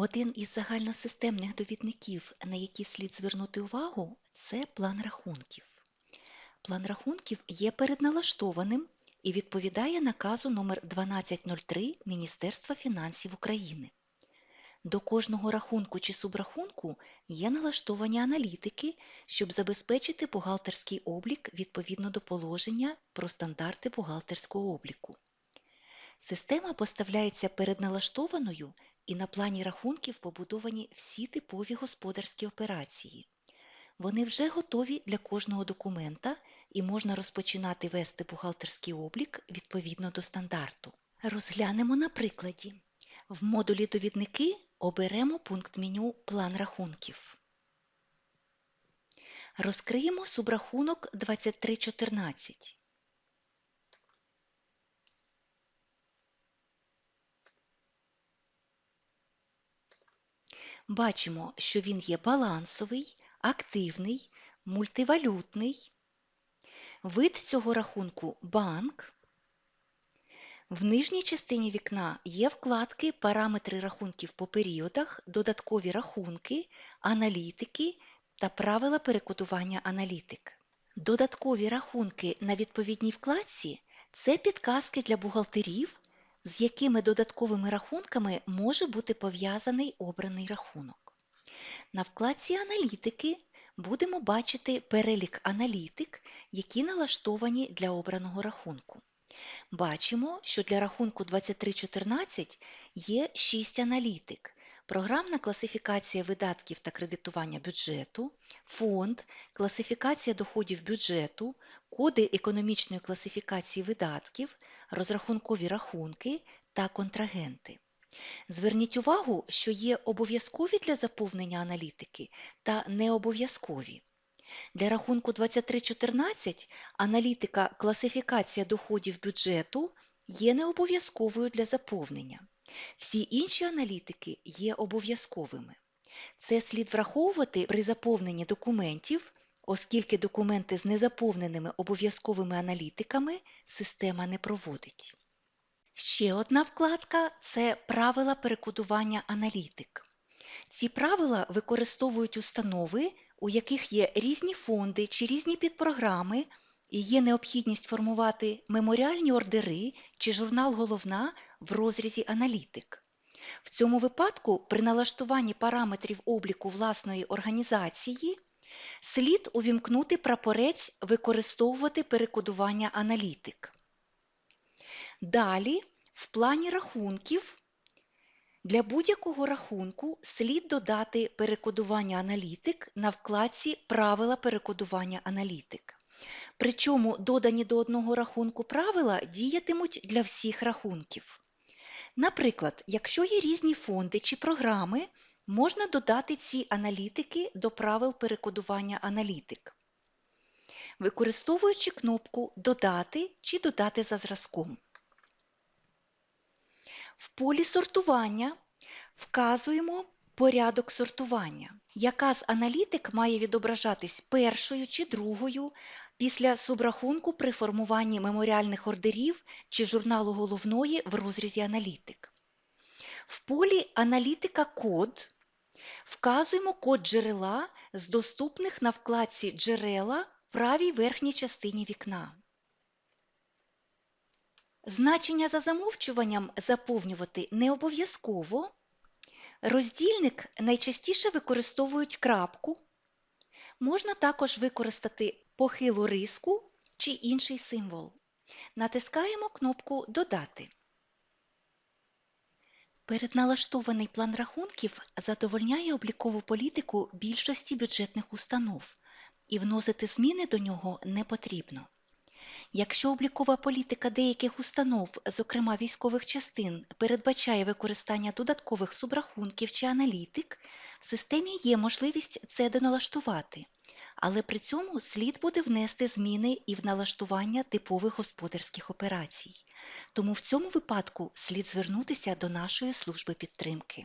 Один із загальносистемних довідників, на які слід звернути увагу, це план рахунків. План рахунків є передналаштованим і відповідає наказу номер 1203 Міністерства фінансів України. До кожного рахунку чи субрахунку є налаштовані аналітики, щоб забезпечити бухгалтерський облік відповідно до положення про стандарти бухгалтерського обліку. Система поставляється передналаштованою і на плані рахунків побудовані всі типові господарські операції. Вони вже готові для кожного документа і можна розпочинати вести бухгалтерський облік відповідно до стандарту. Розглянемо на прикладі. В модулі Довідники оберемо пункт меню План рахунків. Розкриємо субрахунок 2314. Бачимо, що він є балансовий, активний, мультивалютний. Вид цього рахунку банк. В нижній частині вікна є вкладки Параметри рахунків по періодах, додаткові рахунки, аналітики та правила перекодування аналітик. Додаткові рахунки на відповідній вкладці це підказки для бухгалтерів, з якими додатковими рахунками може бути пов'язаний обраний рахунок. На вкладці Аналітики будемо бачити перелік аналітик, які налаштовані для обраного рахунку. Бачимо, що для рахунку 2314 є 6 аналітик. Програмна класифікація видатків та кредитування бюджету, фонд, класифікація доходів бюджету, коди економічної класифікації видатків, розрахункові рахунки та контрагенти. Зверніть увагу, що є обов'язкові для заповнення аналітики та необов'язкові. Для рахунку 2314 аналітика класифікація доходів бюджету є необов'язковою для заповнення. Всі інші аналітики є обов'язковими. Це слід враховувати при заповненні документів, оскільки документи з незаповненими обов'язковими аналітиками система не проводить. Ще одна вкладка це правила перекодування аналітик. Ці правила використовують установи, у яких є різні фонди чи різні підпрограми, і є необхідність формувати меморіальні ордери чи журнал Головна в розрізі аналітик. В цьому випадку при налаштуванні параметрів обліку власної організації слід увімкнути прапорець використовувати перекодування аналітик. Далі в плані рахунків для будь-якого рахунку слід додати перекодування аналітик на вкладці Правила перекодування аналітик. Причому додані до одного рахунку правила діятимуть для всіх рахунків. Наприклад, якщо є різні фонди чи програми, можна додати ці аналітики до правил перекодування аналітик, використовуючи кнопку Додати чи Додати за зразком. В полі сортування вказуємо порядок сортування. Яка з аналітик має відображатись першою чи другою після субрахунку при формуванні меморіальних ордерів чи журналу головної в розрізі аналітик. В полі Аналітика код вказуємо код джерела з доступних на вкладці Джерела в правій верхній частині вікна. Значення за замовчуванням заповнювати не обов'язково. Роздільник найчастіше використовують крапку. Можна також використати похилу риску чи інший символ. Натискаємо кнопку Додати. Передналаштований план рахунків задовольняє облікову політику більшості бюджетних установ, і вносити зміни до нього не потрібно. Якщо облікова політика деяких установ, зокрема військових частин, передбачає використання додаткових субрахунків чи аналітик, в системі є можливість це доналаштувати, але при цьому слід буде внести зміни і в налаштування типових господарських операцій. Тому в цьому випадку слід звернутися до нашої служби підтримки.